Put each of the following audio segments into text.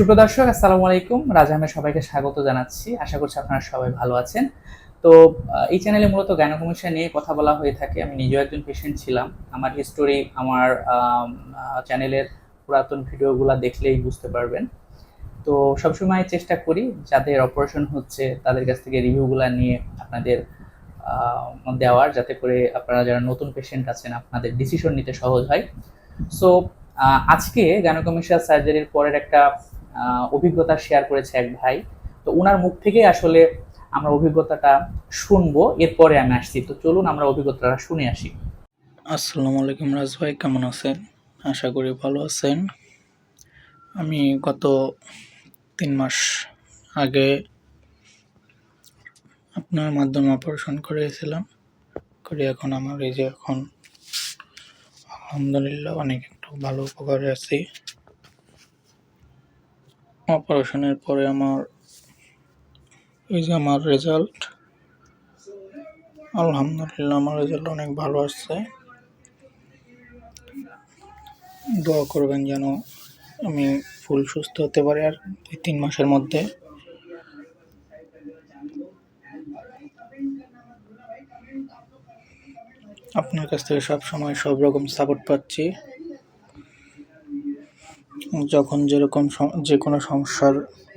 সুপ্রদর্শক আসসালামু আলাইকুম। রাজা আহমেদ সবাইকে স্বাগত জানাচ্ছি। আশা করছি আপনারা সবাই ভালো আছেন। তো এই চ্যানেলে মূলত গাইনোকমিশা নিয়ে কথা বলা হয়ে থাকে। আমি নিজেও একজন পেশেন্ট ছিলাম। আমার হিস্টোরি আমার চ্যানেলের পুরাতন ভিডিওগুলো দেখলেই বুঝতে পারবেন। তো, সবসময় চেষ্টা করি যাদের অপারেশন হচ্ছে, তাদের কাছ থেকে রিভিউগুলো নিয়ে আপনাদের দেওয়ার, যাতে করে আপনারা যারা নতুন পেশেন্ট আছেন, আপনাদের ডিসিশন নিতে সহজ হয়। সো আজকে গাইনোকমিশা সার্জারির পরের একটা অভিজ্ঞতা শেয়ার করেছে এক ভাই। তো ওনার মুখ থেকেই আসলে আমরা অভিজ্ঞতাটা শুনব, এরপরে আমি আসছি। তো চলুন আমরা অভিজ্ঞতাটা শুনে আসি। আসসালামু আলাইকুম রাজ ভাই, কেমন আছেন? আশা করি ভালো আছেন। আমি গত তিন মাস আগে আপনার মাধ্যমে অপারেশন করেছিলাম করে এখন আমার এই যে এখন আলহামদুলিল্লাহ অনেক একটু ভালো উপকারে আছি। অপারেশনের পরে আমার, এই যে আমার রেজাল্ট আলহামদুলিল্লাহ আমার রেজাল্ট অনেক ভালো আসছে। দোয়া করবেন যেন আমি ফুল সুস্থ হতে পারি আর দুই তিন মাসের মধ্যে। আপনার কাছ থেকে সব সময় সব রকম সাপোর্ট পাচ্ছি। যখন যেরকম যে কোনো সমস্যার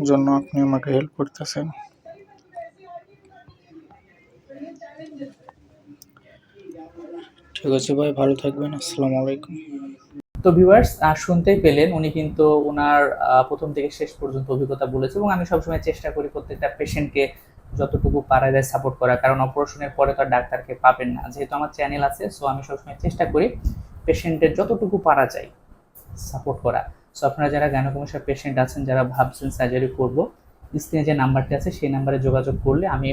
জন্য আপনি আমাকে হেল্প করতেছেন। ঠিক আছে ভাই, ভালো থাকবেন, আসসালামু আলাইকুম। তো ভিউয়ার্স শুনতেই পেলেন, উনি কিন্তু ওনার প্রথম থেকে শেষ পর্যন্ত অভিজ্ঞতা বলেছে এবং আমি সবসময় চেষ্টা করি প্রত্যেকটা পেশেন্টকে যতটুকু পারা যায় সাপোর্ট করা কারণ অপারেশনের পরে তো আর ডাক্তারকে পাবেন না। যেহেতু আমার চ্যানেল আছে সো আমি সবসময় চেষ্টা করি পেশেন্টের যতটুকু পারা যায় সাপোর্ট করা। সো আপনারা যারা গাইনোকমিশার পেশেন্ট আছেন, যারা ভাবছেন সার্জারি করব স্ক্রিনে যে নাম্বারটি আছে, সেই নাম্বারে যোগাযোগ করলে আমি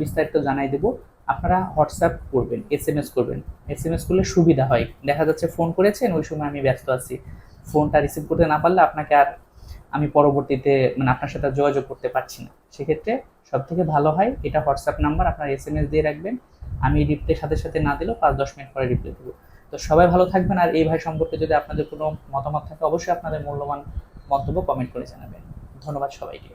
বিস্তারিত জানাই দেবো। আপনারা হোয়াটসঅ্যাপ করবেন এস এম এস করবেন। এস এম এস করলে সুবিধা হয়। দেখা যাচ্ছে ফোন করেছেন, ওই সময় আমি ব্যস্ত আছি। ফোনটা রিসিভ করতে না পারলে আপনাকে আর আমি পরবর্তীতে মানে আপনার সাথে যোগাযোগ করতে পারছি না। সেক্ষেত্রে সব থেকে ভালো হয়, এটা হোয়াটসঅ্যাপ নাম্বার আপনার এস এম এস দিয়ে রাখবেন। আমি রিপ্লে সাথে সাথে না দিলেও পাঁচ দশ মিনিট পরে রিপ্লে দেবো। তো সবাই ভালো থাকবেন, আর এই ভাই সম্পর্কে যদি আপনাদের কোনো মতামত থাকে, অবশ্যই আপনাদের মূল্যবান মন্তব্য কমেন্ট করে জানাবেন। ধন্যবাদ সবাইকে।